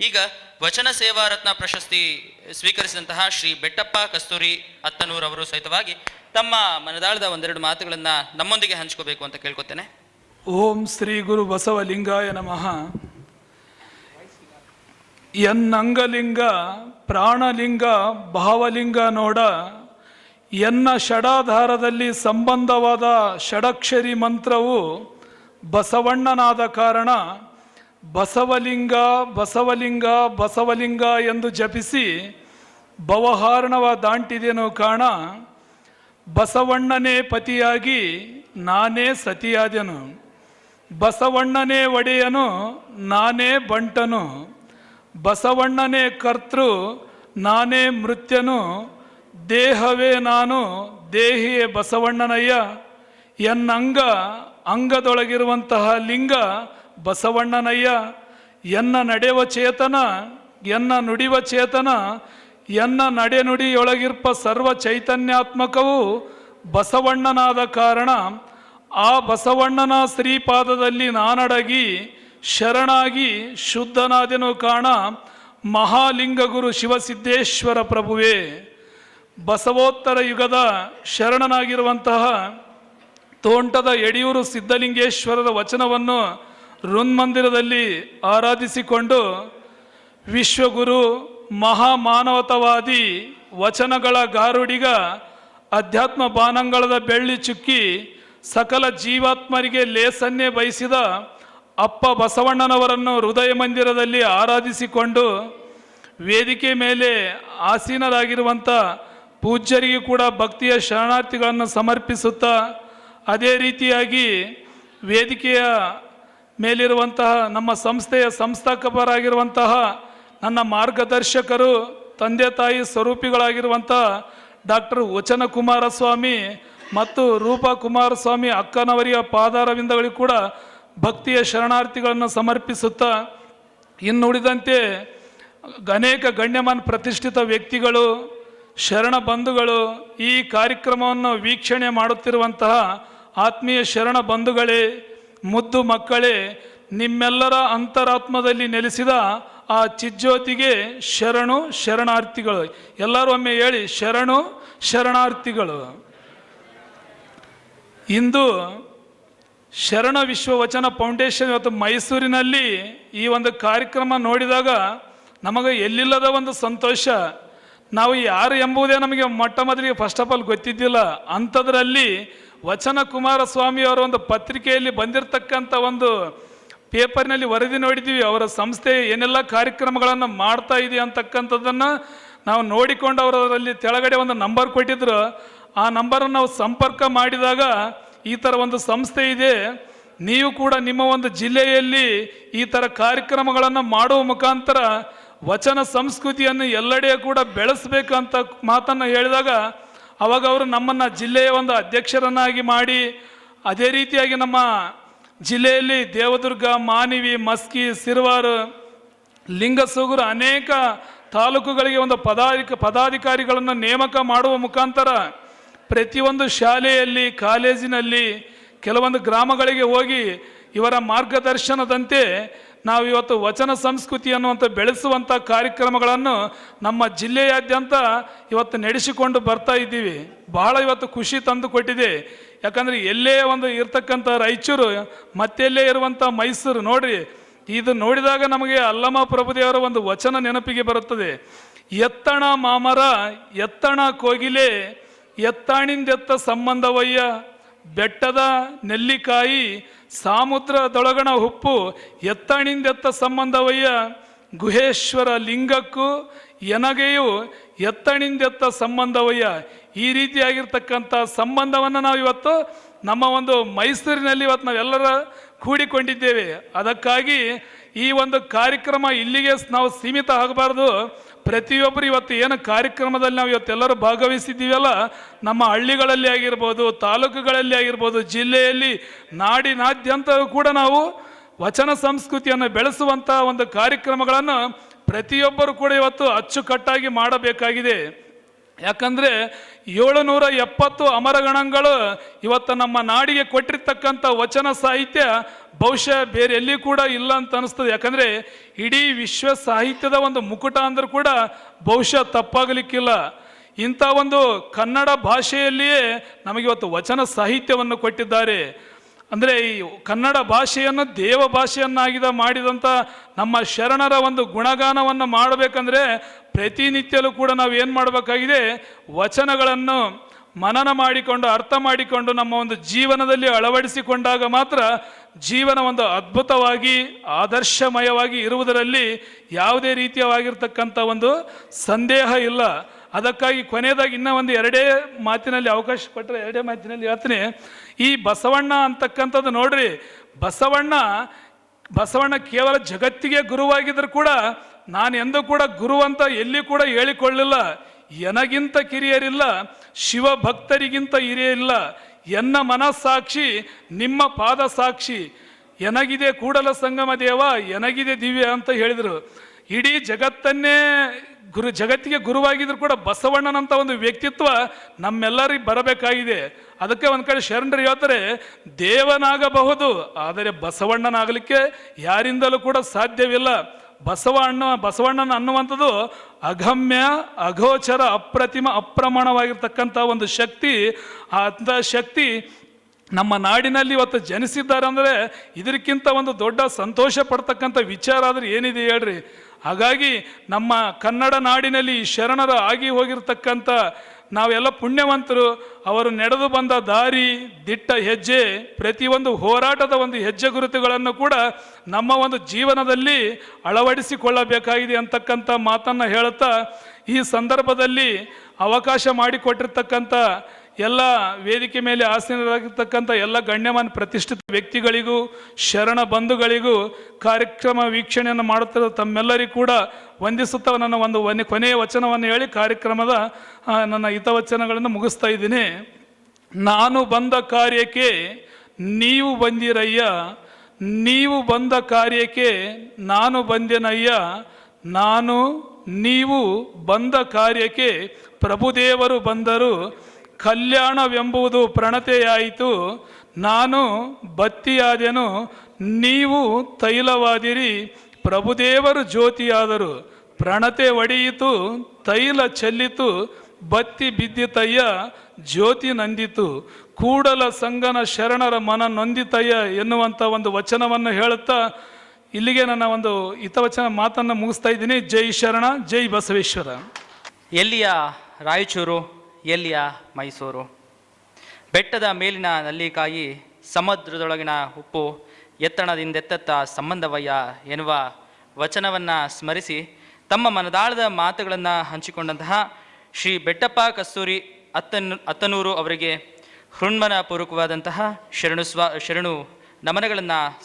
ಈಗ ವಚನ ಸೇವಾ ರತ್ನ ಪ್ರಶಸ್ತಿ ಸ್ವೀಕರಿಸಿದಂತಹ ಶ್ರೀ ಬೆಟ್ಟಪ್ಪ ಕಸ್ತೂರಿ ಅತ್ತನೂರ್ ಅವರು ಸಹಿತವಾಗಿ ತಮ್ಮ ಮನದಾಳದ ಒಂದೆರಡು ಮಾತುಗಳನ್ನು ನಮ್ಮೊಂದಿಗೆ ಹಂಚ್ಕೋಬೇಕು ಅಂತ ಕೇಳ್ಕೊತೇನೆ. ಓಂ ಶ್ರೀ ಗುರು ಬಸವಲಿಂಗಾಯ ನಮಃ. ಎನ್ನಂಗಲಿಂಗ, ಪ್ರಾಣಲಿಂಗ, ಭಾವಲಿಂಗ ನೋಡ, ಎನ್ನ ಷಡಾಧಾರದಲ್ಲಿ ಸಂಬಂಧವಾದ ಷಡಕ್ಷರಿ ಮಂತ್ರವು ಬಸವಣ್ಣನಾದ ಕಾರಣ ಬಸವಲಿಂಗ ಬಸವಲಿಂಗ ಬಸವಲಿಂಗ ಎಂದು ಜಪಿಸಿ ಬವಹಾರಣವ ದಾಂಟಿದೆನು ಕಾಣ ಬಸವಣ್ಣನೇ ಪತಿಯಾಗಿ ನಾನೇ ಸತಿಯಾದೆನು. ಬಸವಣ್ಣನೇ ಒಡೆಯನು, ನಾನೇ ಬಂಟನು. ಬಸವಣ್ಣನೇ ಕರ್ತೃ, ನಾನೇ ಮೃತ್ಯನು. ದೇಹವೇ ನಾನು, ದೇಹಿಯೇ ಬಸವಣ್ಣನಯ್ಯ. ಎನ್ನಂಗ, ಅಂಗದೊಳಗಿರುವಂತಹ ಲಿಂಗ ಬಸವಣ್ಣನಯ್ಯ, ಎನ್ನ ನಡೆವ ಚೇತನ, ಎನ್ನ ನುಡಿವ ಚೇತನ, ಎನ್ನ ನಡೆನುಡಿಯೊಳಗಿರ್ಪ ಸರ್ವ ಚೈತನ್ಯಾತ್ಮಕವು ಬಸವಣ್ಣನಾದ ಕಾರಣ ಆ ಬಸವಣ್ಣನ ಶ್ರೀಪಾದದಲ್ಲಿ ನಾನಡಗಿ, ಶರಣಾಗಿ ಶುದ್ಧನಾದೆನು ಕಾಣ ಮಹಾಲಿಂಗ ಗುರು ಶಿವಸಿದ್ದೇಶ್ವರ ಪ್ರಭುವೇ. ಬಸವೋತ್ತರ ಯುಗದ ಶರಣನಾಗಿರುವಂತಹ ತೋಂಟದ ಯಡಿಯೂರು ಸಿದ್ಧಲಿಂಗೇಶ್ವರರ ವಚನವನ್ನು ಋನ್ಮಂದಿರದಲ್ಲಿ ಆರಾಧಿಸಿಕೊಂಡು ವಿಶ್ವಗುರು ಮಹಾಮಾನವತವಾದಿ ವಚನಗಳ ಗಾರುಡಿಗ ಅಧ್ಯಾತ್ಮ ಬಾನಂಗಳದ ಬೆಳ್ಳಿ ಚುಕ್ಕಿ ಸಕಲ ಜೀವಾತ್ಮರಿಗೆ ಲೇಸನ್ನೇ ಬಯಸಿದ ಅಪ್ಪ ಬಸವಣ್ಣನವರನ್ನು ಹೃದಯ ಮಂದಿರದಲ್ಲಿ ಆರಾಧಿಸಿಕೊಂಡು ವೇದಿಕೆ ಮೇಲೆ ಆಸೀನರಾಗಿರುವಂಥ ಪೂಜ್ಯರಿಗೆ ಕೂಡ ಭಕ್ತಿಯ ಶರಣಾರ್ಥಿಗಳನ್ನು ಸಮರ್ಪಿಸುತ್ತಾ ಅದೇ ರೀತಿಯಾಗಿ ವೇದಿಕೆಯ ಮೇಲಿರುವಂತಹ ನಮ್ಮ ಸಂಸ್ಥೆಯ ಸಂಸ್ಥಾಪಕರಾಗಿರುವಂತಹ ನನ್ನ ಮಾರ್ಗದರ್ಶಕರು, ತಂದೆ ತಾಯಿ ಸ್ವರೂಪಿಗಳಾಗಿರುವಂಥ ಡಾಕ್ಟರ್ ವಚನ ಕುಮಾರಸ್ವಾಮಿ ಮತ್ತು ರೂಪಾ ಕುಮಾರಸ್ವಾಮಿ ಅಕ್ಕನವರಿಯ ಪಾದಾರವಿಂದಗಳಿಗೆ ಕೂಡ ಭಕ್ತಿಯ ಶರಣಾರ್ಥಿಗಳನ್ನು ಸಮರ್ಪಿಸುತ್ತಾ, ಇನ್ನುಳಿದಂತೆ ಅನೇಕ ಗಣ್ಯಮಾನ್ ಪ್ರತಿಷ್ಠಿತ ವ್ಯಕ್ತಿಗಳು, ಶರಣ ಬಂಧುಗಳು ಈ ಕಾರ್ಯಕ್ರಮವನ್ನು ವೀಕ್ಷಣೆ ಮಾಡುತ್ತಿರುವಂತಹ ಆತ್ಮೀಯ ಶರಣ ಬಂಧುಗಳೇ ಮುದ್ದು ಮಕ್ಕಳೇ, ನಿಮ್ಮೆಲ್ಲರ ಅಂತರಾತ್ಮದಲ್ಲಿ ನೆಲೆಸಿದ ಆ ಚಿಜ್ಯೋತಿಗೆ ಶರಣು ಶರಣಾರ್ಥಿಗಳು. ಎಲ್ಲರೂ ಒಮ್ಮೆ ಹೇಳಿ, ಶರಣು ಶರಣಾರ್ಥಿಗಳು. ಇಂದು ಶರಣ ವಿಶ್ವ ವಚನ ಫೌಂಡೇಶನ್ ಇವತ್ತು ಮೈಸೂರಿನಲ್ಲಿ ಈ ಒಂದು ಕಾರ್ಯಕ್ರಮ ನೋಡಿದಾಗ ನಮಗೆ ಎಲ್ಲಿಲ್ಲದ ಒಂದು ಸಂತೋಷ. ನಾವು ಯಾರು ಎಂಬುದೇ ನಮಗೆ ಮೊಟ್ಟ ಮೊದಲಿಗೆ ಫಸ್ಟ್ ಆಫ್ ಆಲ್ ಗೊತ್ತಿದ್ದಿಲ್ಲ. ಅಂಥದ್ರಲ್ಲಿ ವಚನ ಕುಮಾರಸ್ವಾಮಿ ಅವರ ಒಂದು ಪತ್ರಿಕೆಯಲ್ಲಿ ಬಂದಿರತಕ್ಕಂಥ ಒಂದು ಪೇಪರ್ನಲ್ಲಿ ವರದಿ ನೋಡಿದ್ದೀವಿ. ಅವರ ಸಂಸ್ಥೆ ಏನೆಲ್ಲ ಕಾರ್ಯಕ್ರಮಗಳನ್ನು ಮಾಡ್ತಾ ಇದೆ ಅಂತಕ್ಕಂಥದ್ದನ್ನು ನಾವು ನೋಡಿಕೊಂಡು ಅವರಲ್ಲಿ ತೆಳಗಡೆ ಒಂದು ನಂಬರ್ ಕೊಟ್ಟಿದ್ರು. ಆ ನಂಬರನ್ನು ನಾವು ಸಂಪರ್ಕ ಮಾಡಿದಾಗ ಈ ಥರ ಒಂದು ಸಂಸ್ಥೆ ಇದೆ. ನೀವು ಕೂಡ ನಿಮ್ಮ ಒಂದು ಜಿಲ್ಲೆಯಲ್ಲಿ ಈ ಥರ ಕಾರ್ಯಕ್ರಮಗಳನ್ನು ಮಾಡುವ ಮುಖಾಂತರ ವಚನ ಸಂಸ್ಕೃತಿಯನ್ನು ಎಲ್ಲೆಡೆ ಕೂಡ ಬೆಳೆಸಬೇಕಂತ ಮಾತನ್ನು ಹೇಳಿದಾಗ ಅವಾಗ ಅವರು ನಮ್ಮನ್ನು ಜಿಲ್ಲೆಯ ಒಂದು ಅಧ್ಯಕ್ಷರನ್ನಾಗಿ ಮಾಡಿ ಅದೇ ರೀತಿಯಾಗಿ ನಮ್ಮ ಜಿಲ್ಲೆಯಲ್ಲಿ ದೇವದುರ್ಗ, ಮಾನವಿ, ಮಸ್ಕಿ, ಸಿರುವಾರು, ಲಿಂಗಸೂಗುರು ಅನೇಕ ತಾಲೂಕುಗಳಿಗೆ ಒಂದು ಪದಾಧಿಕ ಪದಾಧಿಕಾರಿಗಳನ್ನು ನೇಮಕ ಮಾಡುವ ಮುಖಾಂತರ ಪ್ರತಿಯೊಂದು ಶಾಲೆಯಲ್ಲಿ, ಕಾಲೇಜಿನಲ್ಲಿ, ಕೆಲವೊಂದು ಗ್ರಾಮಗಳಿಗೆ ಹೋಗಿ ಇವರ ಮಾರ್ಗದರ್ಶನದಂತೆ ನಾವು ಇವತ್ತು ವಚನ ಸಂಸ್ಕೃತಿ ಅನ್ನುವಂಥ ಬೆಳೆಸುವಂಥ ಕಾರ್ಯಕ್ರಮಗಳನ್ನು ನಮ್ಮ ಜಿಲ್ಲೆಯಾದ್ಯಂತ ಇವತ್ತು ನಡೆಸಿಕೊಂಡು ಬರ್ತಾ ಇದ್ದೀವಿ. ಬಹಳ ಇವತ್ತು ಖುಷಿ ತಂದು ಕೊಟ್ಟಿದೆ. ಯಾಕಂದರೆ ಎಲ್ಲೇ ಒಂದು ಇರ್ತಕ್ಕಂಥ ರಾಯಚೂರು, ಮತ್ತೆಲ್ಲೇ ಇರುವಂಥ ಮೈಸೂರು ನೋಡ್ರಿ, ಇದು ನೋಡಿದಾಗ ನಮಗೆ ಅಲ್ಲಮ ಪ್ರಭುದೇವರ ಒಂದು ವಚನ ನೆನಪಿಗೆ ಬರುತ್ತದೆ. ಎತ್ತಣ ಮಾಮರ, ಎತ್ತಣ ಕೋಗಿಲೆ, ಎತ್ತಾಣಿಂದೆತ್ತ ಸಂಬಂಧವಯ್ಯ ಬೆಟ್ಟದ ನೆಲ್ಲಿಕಾಯಿ ಸಮುದ್ರದೊಳಗಣ ಉಪ್ಪು ಎತ್ತಣಿಂದೆತ್ತ ಸಂಬಂಧವಯ್ಯ ಗುಹೇಶ್ವರ ಲಿಂಗಕ್ಕೂ ಎನಗೆಯು ಎತ್ತಣಿಂದೆತ್ತ ಸಂಬಂಧವಯ್ಯ. ಈ ರೀತಿಯಾಗಿರ್ತಕ್ಕಂಥ ಸಂಬಂಧವನ್ನು ನಾವು ಇವತ್ತು ನಮ್ಮ ಒಂದು ಮೈಸೂರಿನಲ್ಲಿ ಇವತ್ತು ನಾವೆಲ್ಲರ ಕೂಡಿಕೊಂಡಿದ್ದೇವೆ. ಅದಕ್ಕಾಗಿ ಈ ಒಂದು ಕಾರ್ಯಕ್ರಮ ಇಲ್ಲಿಗೆ ನಾವು ಸೀಮಿತ ಆಗಬಾರ್ದು. ಪ್ರತಿಯೊಬ್ಬರು ಇವತ್ತು ಏನು ಕಾರ್ಯಕ್ರಮದಲ್ಲಿ ನಾವು ಇವತ್ತೆಲ್ಲರೂ ಭಾಗವಹಿಸಿದ್ದೀವಲ್ಲ, ನಮ್ಮ ಹಳ್ಳಿಗಳಲ್ಲಿ ಆಗಿರ್ಬೋದು, ತಾಲೂಕುಗಳಲ್ಲಿ ಆಗಿರ್ಬೋದು, ಜಿಲ್ಲೆಯಲ್ಲಿ ನಾಡಿನಾದ್ಯಂತ ಕೂಡ ನಾವು ವಚನ ಸಂಸ್ಕೃತಿಯನ್ನು ಬೆಳೆಸುವಂಥ ಒಂದು ಕಾರ್ಯಕ್ರಮಗಳನ್ನು ಪ್ರತಿಯೊಬ್ಬರು ಕೂಡ ಇವತ್ತು ಅಚ್ಚುಕಟ್ಟಾಗಿ ಮಾಡಬೇಕಾಗಿದೆ. ಯಾಕಂದರೆ ಏಳುನೂರ ಎಪ್ಪತ್ತು ಅಮರಗಣಗಳು ಇವತ್ತು ನಮ್ಮ ನಾಡಿಗೆ ಕೊಟ್ಟಿರ್ತಕ್ಕಂಥ ವಚನ ಸಾಹಿತ್ಯ ಬಹುಶಃ ಬೇರೆ ಎಲ್ಲಿ ಕೂಡ ಇಲ್ಲ ಅಂತ ಅನಿಸ್ತದೆ. ಯಾಕಂದರೆ ಇಡೀ ವಿಶ್ವ ಸಾಹಿತ್ಯದ ಒಂದು ಮುಕುಟ ಅಂದರೂ ಕೂಡ ಬಹುಶಃ ತಪ್ಪಾಗಲಿಕ್ಕಿಲ್ಲ. ಇಂಥ ಒಂದು ಕನ್ನಡ ಭಾಷೆಯಲ್ಲಿಯೇ ನಮಗಿವತ್ತು ವಚನ ಸಾಹಿತ್ಯವನ್ನು ಕೊಟ್ಟಿದ್ದಾರೆ. ಅಂದರೆ ಈ ಕನ್ನಡ ಭಾಷೆಯನ್ನು ದೇವ ಭಾಷೆಯನ್ನಾಗಿದ ಮಾಡಿದಂಥ ನಮ್ಮ ಶರಣರ ಒಂದು ಗುಣಗಾನವನ್ನು ಮಾಡಬೇಕಂದ್ರೆ ಪ್ರತಿನಿತ್ಯಲೂ ಕೂಡ ನಾವು ಏನು ಮಾಡಬೇಕಾಗಿದೆ? ವಚನಗಳನ್ನು ಮನನ ಮಾಡಿಕೊಂಡು, ಅರ್ಥ ಮಾಡಿಕೊಂಡು ನಮ್ಮ ಒಂದು ಜೀವನದಲ್ಲಿ ಅಳವಡಿಸಿಕೊಂಡಾಗ ಮಾತ್ರ ಜೀವನ ಒಂದು ಅದ್ಭುತವಾಗಿ, ಆದರ್ಶಮಯವಾಗಿ ಇರುವುದರಲ್ಲಿ ಯಾವುದೇ ರೀತಿಯವಾಗಿರ್ತಕ್ಕಂಥ ಒಂದು ಸಂದೇಹ ಇಲ್ಲ. ಅದಕ್ಕಾಗಿ ಕೊನೆಯದಾಗಿ ಇನ್ನೂ ಒಂದು ಎರಡೇ ಮಾತಿನಲ್ಲಿ ಅವಕಾಶ ಪಟ್ಟರೆ ಎರಡೇ ಮಾತಿನಲ್ಲಿ ಹೇಳ್ತೀನಿ. ಈ ಬಸವಣ್ಣ ಅಂತಕ್ಕಂಥದ್ದು ನೋಡ್ರಿ, ಬಸವಣ್ಣ ಬಸವಣ್ಣ ಕೇವಲ ಜಗತ್ತಿಗೆ ಗುರುವಾಗಿದ್ದರೂ ಕೂಡ ನಾನು ಎಂದೂ ಕೂಡ ಗುರು ಅಂತ ಎಲ್ಲಿ ಕೂಡ ಹೇಳಿಕೊಳ್ಳಿಲ್ಲ. ಎನಗಿಂತ ಕಿರಿಯರಿಲ್ಲ ಶಿವ ಭಕ್ತರಿಗಿಂತ ಹಿರಿಯರಿಲ್ಲ. ಎನ್ನ ಮನಸ್ಸಾಕ್ಷಿ, ನಿಮ್ಮ ಪಾದ ಸಾಕ್ಷಿ. ಎನಗಿದೆ ಕೂಡಲ ಸಂಗಮ ದೇವ, ಎನಗಿದೆ ದಿವ್ಯ ಅಂತ ಹೇಳಿದರು. ಇಡೀ ಜಗತ್ತನ್ನೇ ಗುರು ಜಗತ್ತಿಗೆ ಗುರುವಾಗಿದ್ರು ಕೂಡ ಬಸವಣ್ಣನಂತ ಒಂದು ವ್ಯಕ್ತಿತ್ವ ನಮ್ಮೆಲ್ಲರಿಗೆ ಬರಬೇಕಾಗಿದೆ. ಅದಕ್ಕೆ ಒಂದು ಕಡೆ ಶರಣರು ಹೇಳ್ತಾರೆ, ದೇವನಾಗಬಹುದು, ಆದರೆ ಬಸವಣ್ಣನಾಗಲಿಕ್ಕೆ ಯಾರಿಂದಲೂ ಕೂಡ ಸಾಧ್ಯವಿಲ್ಲ. ಬಸವಣ್ಣ ಬಸವಣ್ಣನ ಅನ್ನುವಂಥದ್ದು ಅಗಮ್ಯ, ಅಗೋಚರ, ಅಪ್ರತಿಮ, ಅಪ್ರಮಾಣವಾಗಿರ್ತಕ್ಕಂಥ ಒಂದು ಶಕ್ತಿ. ಅಂಥ ಶಕ್ತಿ ನಮ್ಮ ನಾಡಿನಲ್ಲಿ ಇವತ್ತು ಜನಿಸಿದ್ದಾರೆ ಅಂದರೆ ಇದಕ್ಕಿಂತ ಒಂದು ದೊಡ್ಡ ಸಂತೋಷ ಪಡ್ತಕ್ಕಂಥ ವಿಚಾರ ಆದರೆ ಏನಿದೆ ಹೇಳ್ರಿ? ಹಾಗಾಗಿ ನಮ್ಮ ಕನ್ನಡ ನಾಡಿನಲ್ಲಿ ಈ ಶರಣರ ಆಗಿ ಹೋಗಿರ್ತಕ್ಕಂಥ ನಾವೆಲ್ಲ ಪುಣ್ಯವಂತರು. ಅವರು ನಡೆದು ಬಂದ ದಾರಿ, ದಿಟ್ಟ ಹೆಜ್ಜೆ, ಪ್ರತಿಯೊಂದು ಹೋರಾಟದ ಒಂದು ಹೆಜ್ಜೆ ಗುರುತುಗಳನ್ನು ಕೂಡ ನಮ್ಮ ಒಂದು ಜೀವನದಲ್ಲಿ ಅಳವಡಿಸಿಕೊಳ್ಳಬೇಕಾಗಿದೆ ಅಂತಕ್ಕಂಥ ಮಾತನ್ನು ಹೇಳುತ್ತಾ ಈ ಸಂದರ್ಭದಲ್ಲಿ ಅವಕಾಶ ಮಾಡಿಕೊಟ್ಟಿರ್ತಕ್ಕಂಥ ಎಲ್ಲ ವೇದಿಕೆ ಮೇಲೆ ಆಸೀನರಾಗಿರ್ತಕ್ಕಂಥ ಎಲ್ಲ ಗಣ್ಯಮಾನ ಪ್ರತಿಷ್ಠಿತ ವ್ಯಕ್ತಿಗಳಿಗೂ, ಶರಣ ಬಂಧುಗಳಿಗೂ ಕಾರ್ಯಕ್ರಮ ವೀಕ್ಷಣೆಯನ್ನು ಮಾಡುತ್ತಿರುವ ತಮ್ಮೆಲ್ಲರಿಗೂ ಕೂಡ ವಂದಿಸುತ್ತಾ ನನ್ನ ಒಂದು ಕೊನೆಯ ವಚನವನ್ನು ಹೇಳಿ ಕಾರ್ಯಕ್ರಮದ ನನ್ನ ಹಿತವಚನಗಳನ್ನು ಮುಗಿಸ್ತಾ ಇದ್ದೀನಿ. ನಾನು ಬಂದ ಕಾರ್ಯಕ್ಕೆ ನೀವು ಬಂದಿರಯ್ಯ, ನೀವು ಬಂದ ಕಾರ್ಯಕ್ಕೆ ನಾನು ಬಂದೆನಯ್ಯ, ನಾನು, ನೀವು ಬಂದ ಕಾರ್ಯಕ್ಕೆ ಪ್ರಭುದೇವರು ಬಂದರು. ಕಲ್ಯಾಣವೆಂಬುದು ಪ್ರಣತೆಯಾಯಿತು. ನಾನು ಬತ್ತಿಯಾದೆನು, ನೀವು ತೈಲವಾದಿರಿ, ಪ್ರಭುದೇವರು ಜ್ಯೋತಿಯಾದರು. ಪ್ರಣತೆ ಒಡೆಯಿತು, ತೈಲ ಚೆಲ್ಲಿತು, ಬತ್ತಿ ಬಿದ್ದಿತಯ್ಯ, ಜ್ಯೋತಿ ನಂದಿತು. ಕೂಡಲ ಸಂಗನ ಶರಣರ ಮನ ನೊಂದಿತಯ್ಯ ಎನ್ನುವಂಥ ಒಂದು ವಚನವನ್ನು ಹೇಳುತ್ತಾ, ಇಲ್ಲಿಗೆ ನನ್ನ ಒಂದು ಹಿತವಚನ ಮಾತನ್ನು ಮುಗಿಸ್ತಾ ಇದ್ದೀನಿ. ಜೈ ಶರಣ, ಜೈ ಬಸವೇಶ್ವರ. ಎಲ್ಲಿಯ ರಾಯಚೂರು? ಎಲ್ಲಿಯ ಮೈಸೂರು? ಬೆಟ್ಟದ ಮೇಲಿನ ನಲ್ಲಿಕಾಯಿ ಸಮುದ್ರದೊಳಗಿನ ಉಪ್ಪು ಎತ್ತಣದಿಂದೆತ್ತ ಸಂಬಂಧವಯ್ಯ ಎನ್ನುವ ವಚನವನ್ನು ಸ್ಮರಿಸಿ ತಮ್ಮ ಮನದಾಳದ ಮಾತುಗಳನ್ನು ಹಂಚಿಕೊಂಡಂತಹ ಶ್ರೀ ಬೆಟ್ಟಪ್ಪ ಕಸ್ತೂರಿ ಅತ್ತನ್ ಅತ್ತನೂರು ಅವರಿಗೆ ಹೃಣ್ಮನ ಪೂರ್ವಕವಾದಂತಹ ಶರಣು ಸ್ವ, ಶರಣು ನಮನಗಳನ್ನು